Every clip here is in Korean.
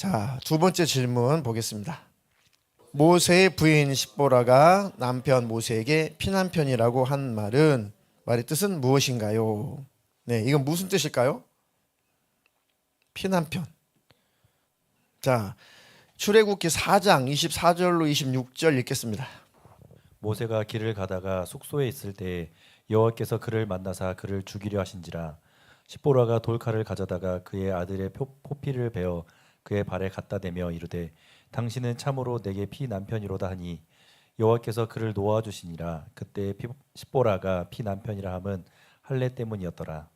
자, 두 번째 질문 보겠습니다. 모세의 부인 십보라가 남편 모세에게 피난편이라고 한 말은 말의 뜻은 무엇인가요? 네, 이건 무슨 뜻일까요? 피난편. 자, 출애굽기 4장 24절로 26절 읽겠습니다. 모세가 길을 가다가 숙소에 있을 때 여호와께서 그를 만나사 그를 죽이려 하신지라 십보라가 돌칼을 가져다가 그의 아들의 표- 포피를 베어 그의 발에 갖다 대며 이르되 당신은 참으로 내게 피 남편이로다 하니 여호와께서 그를 놓아 주시니라 그때 피- 십보라가 피 남편이라 함은 할례 때문이었더라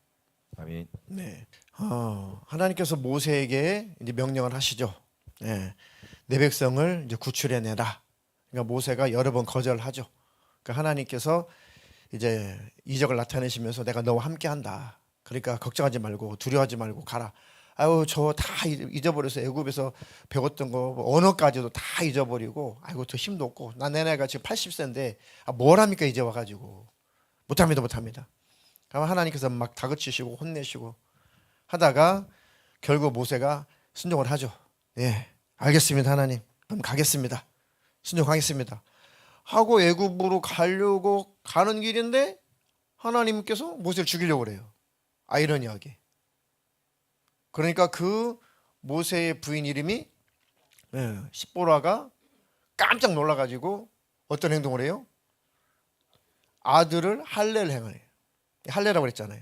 아멘 네. 어, 하나님께서 모세에게 이제 명령을 하시죠. 네. 내 백성을 이제 구출해 내라. 그러니까 모세가 여러 번 거절하죠. 그러니까 하나님께서 이제 이적을 나타내시면서 내가 너와 함께 한다. 그러니까 걱정하지 말고 두려워하지 말고 가라. 아유 저 다 잊어버려서 애굽에서 배웠던 거뭐 언어까지도 다 잊어버리고 아이고 더 힘도 없고 난 내내가 지금 80세인데 아, 뭘 합니까 이제 와가지고 못합니다 못합니다. 그럼 하나님께서 막 다그치시고 혼내시고 하다가 결국 모세가 순종을 하죠. 예, 알겠습니다, 하나님. 그럼 가겠습니다. 순종하겠습니다. 하고 애굽으로 가려고 가는 길인데 하나님께서 모세를 죽이려고 그래요. 아이러니하게. 그러니까 그 모세의 부인 이름이 예, 십보라가 깜짝 놀라가지고 어떤 행동을 해요? 아들을 할례를 행하네요. 할례라고 그랬잖아요.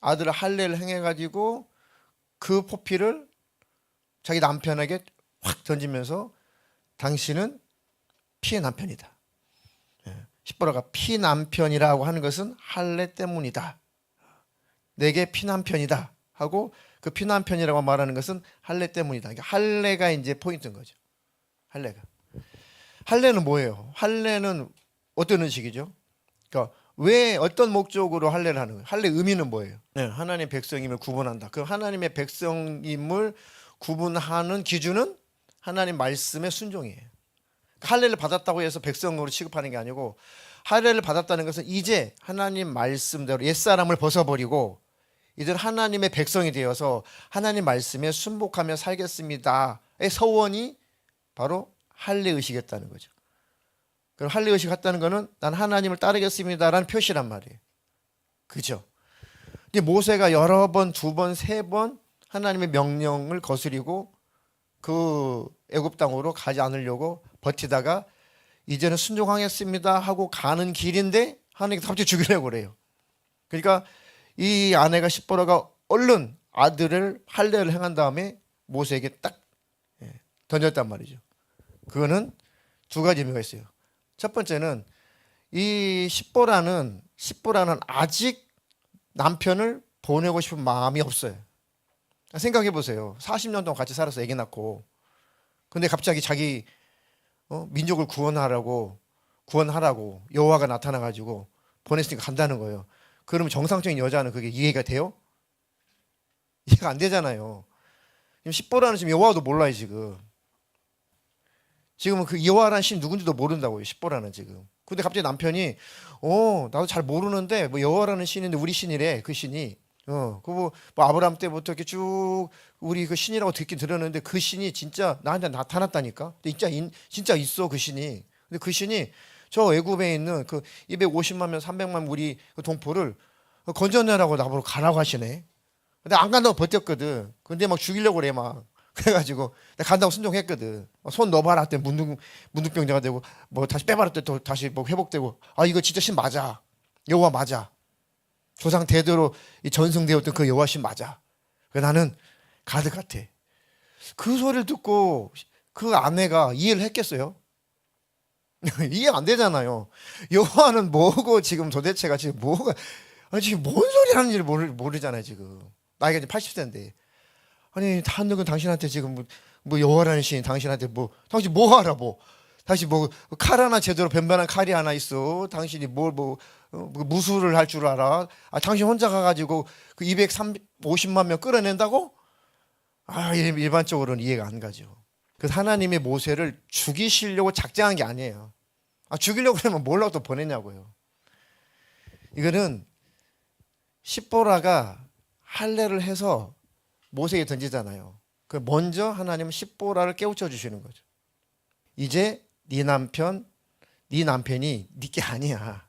아들을 할례를 행해가지고 그 포피를 자기 남편에게 확 던지면서 당신은 피의 남편이다. 예, 십보라가 피 남편이라고 하는 것은 할례 때문이다. 내게 피 남편이다 하고 그피 남편이라고 말하는 것은 할례 때문이다. 그러니까 할례가 이제 포인트인 거죠. 할례가. 할례는 뭐예요? 할례는 어떤 의식이죠? 그러니까 왜 어떤 목적으로 할례를 하는 거예요? 할례 의미는 뭐예요? 네, 하나님의 백성임을 구분한다. 그 하나님의 백성임을 구분하는 기준은 하나님 말씀의 순종이에요. 그러니까 할례를 받았다고 해서 백성으로 취급하는 게 아니고 할례를 받았다는 것은 이제 하나님 말씀대로 옛사람을 벗어버리고 이들 하나님의 백성이 되어서 하나님 말씀에 순복하며 살겠습니다의 서원이 바로 할례 의식이었다는 거죠. 그럼 할례 의식 같다는 거는 난 하나님을 따르겠습니다라는 표시란 말이에요. 그죠? 이제 모세가 여러 번, 두 번, 세 번 하나님의 명령을 거스리고 그 애굽 땅으로 가지 않으려고 버티다가 이제는 순종하겠습니다 하고 가는 길인데 하나님께서 갑자기 죽이려고 그래요. 그러니까 이 아내가 십보라가 얼른 아들을 할례를 행한 다음에 모세에게 딱 예, 던졌단 말이죠. 그거는 두 가지 의미가 있어요. 첫 번째는 이 십보라는 십보라는 아직 남편을 보내고 싶은 마음이 없어요. 생각해 보세요. 40년 동안 같이 살아서 아기 낳고 근데 갑자기 자기 어? 민족을 구원하라고 구원하라고 여호와가 나타나 가지고 보냈으니까 간다는 거예요. 그러면 정상적인 여자는 그게 이해가 돼요? 이해가 안 되잖아요. 지금 십보라는 지금 여호와도 몰라요 지금. 지금은 그 여호와라는 신 누군지도 모른다고요. 십보라는 지금. 근데 갑자기 남편이 어 나도 잘 모르는데 뭐 여호와라는 신인데 우리 신이래 그 신이 어 그뭐 뭐 아브라함 때부터 이렇게 쭉 우리 그 신이라고 듣긴 들었는데 그 신이 진짜 나한테 나타났다니까. 진짜 인, 진짜 있어 그 신이. 근데 그 신이 저 애굽에 있는 그 250만 명, 300만 우리 그 동포를 건져내라고 나보고 가라고 하시네. 근데 안 간다고 버텼거든. 근데 막 죽이려고 그래 막. 그래가지고 내가 간다고 순종했거든. 손 넣어봐라 때 문둥 문둥병자가 되고 뭐 다시 빼봐라 때또 다시 뭐 회복되고 아 이거 진짜 신 맞아. 여호와 맞아. 조상 대대로 이 전승되었던 그 여호와 신 맞아. 그 나는 가득 같아. 그 소리를 듣고 그 아내가 이해를 했겠어요? 이해 안 되잖아요. 여호와는 뭐고 지금 도대체가 지금 뭐가 아니 지금 뭔 소리 하는지를 모르, 모르잖아요 지금. 나이가 이제 80세인데. 아니 한국은 당신한테 지금 뭐, 뭐 여호와라는 신이 당신한테 뭐 당신 뭐 하라 뭐. 당신 뭐칼 하나 제대로 변변한 칼이 하나 있어. 당신이 뭘뭐 어, 뭐 무술을 할 줄 알아? 아 당신 혼자 가가지고 그 250만 명 끌어낸다고? 아 일- 일반적으로는 이해가 안 가죠 그래서 하나님의 모세를 죽이시려고 작정한 게 아니에요 아 죽이려고 그러면 뭘로 또 보냈냐고요 이거는 십보라가 할례를 해서 모세에게 던지잖아요. 그 먼저 하나님은 십보라를 깨우쳐 주시는 거죠. 이제 네 남편, 네 남편이 네게 아니야.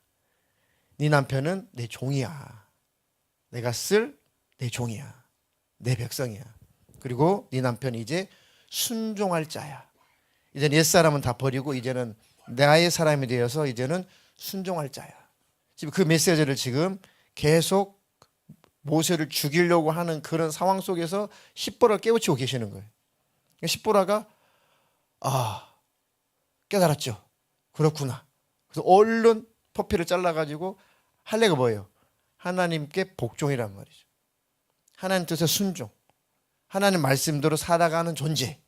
네 남편은 내 종이야. 내가 쓸 내 종이야. 내 백성이야. 그리고 네 남편이 이제 순종할 자야. 이제는 옛 사람은 다 버리고 이제는 나의 사람이 되어서 이제는 순종할 자야. 지금 그 메시지를 지금 계속 모세를 죽이려고 하는 그런 상황 속에서 십보라를 깨우치고 계시는 거예요. 십보라가 아 깨달았죠. 그렇구나. 그래서 얼른 포피를 잘라가지고 할례가 뭐예요? 하나님께 복종이란 말이죠. 하나님 뜻에 순종. 하나님 말씀대로 살아가는 존재.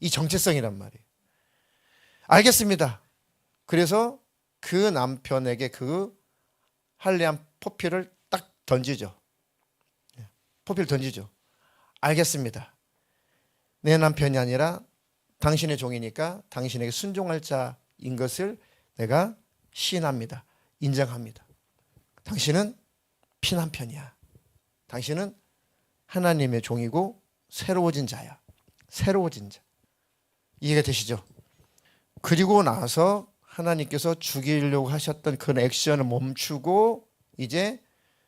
이 정체성이란 말이에요. 알겠습니다. 그래서 그 남편에게 그 할례한 포피를 딱 던지죠. 예, 포피를 던지죠. 알겠습니다. 내 남편이 아니라 당신의 종이니까 당신에게 순종할 자인 것을 내가 시인합니다. 인정합니다. 당신은 피남편이야. 당신은 하나님의 종이고 새로워진 자야. 새로워진 자. 이해가 되시죠? 그리고 나서 하나님께서 죽이려고 하셨던 그 액션을 멈추고 이제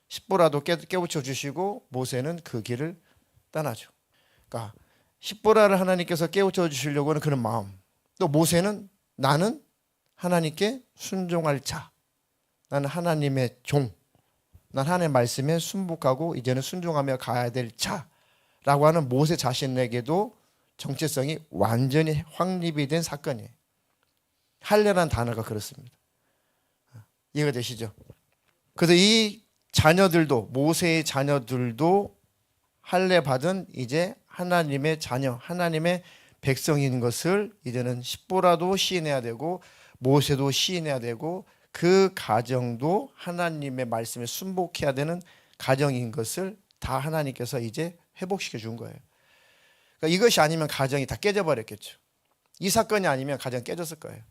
십보라도 깨, 깨우쳐 주시고 모세는 그 길을 떠나죠. 그러니까 십보라를 하나님께서 깨우쳐 주시려고 하는 그런 마음. 또 모세는 나는 하나님께 순종할 자. 나는 하나님의 종. 난 하나님의 말씀에 순복하고 이제는 순종하며 가야 될 자라고 하는 모세 자신에게도 정체성이 완전히 확립이 된 사건이에요. 할례라는 단어가 그렇습니다. 이해가 되시죠? 그래서 이 자녀들도 모세의 자녀들도 할례 받은 이제 하나님의 자녀, 하나님의 백성인 것을 이제는 십보라도 시인해야 되고 모세도 시인해야 되고 그 가정도 하나님의 말씀에 순복해야 되는 가정인 것을 다 하나님께서 이제 회복시켜 준 거예요. 그러니까 이것이 아니면 가정이 다 깨져 버렸겠죠. 이 사건이 아니면 가정 깨졌을 거예요.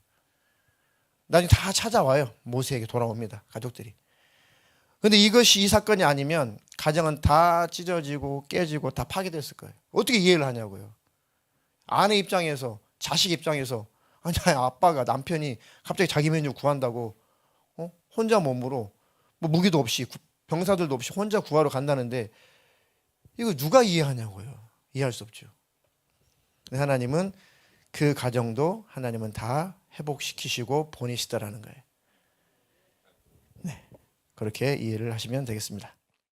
나중에 다 찾아와요. 모세에게 돌아옵니다. 가족들이. 근데 이것이 이 사건이 아니면 가정은 다 찢어지고 깨지고 다 파괴됐을 거예요. 어떻게 이해를 하냐고요. 아내 입장에서 자식 입장에서 아니 아빠가 남편이 갑자기 자기 메뉴 구한다고 어? 혼자 몸으로 뭐 무기도 없이 구- 병사들도 없이 혼자 구하러 간다는데 이거 누가 이해하냐고요. 이해할 수 없죠. 하나님은 그 가정도 하나님은 다 회복시키시고 보내시더라는 거예요. 네. 그렇게 이해를 하시면 되겠습니다.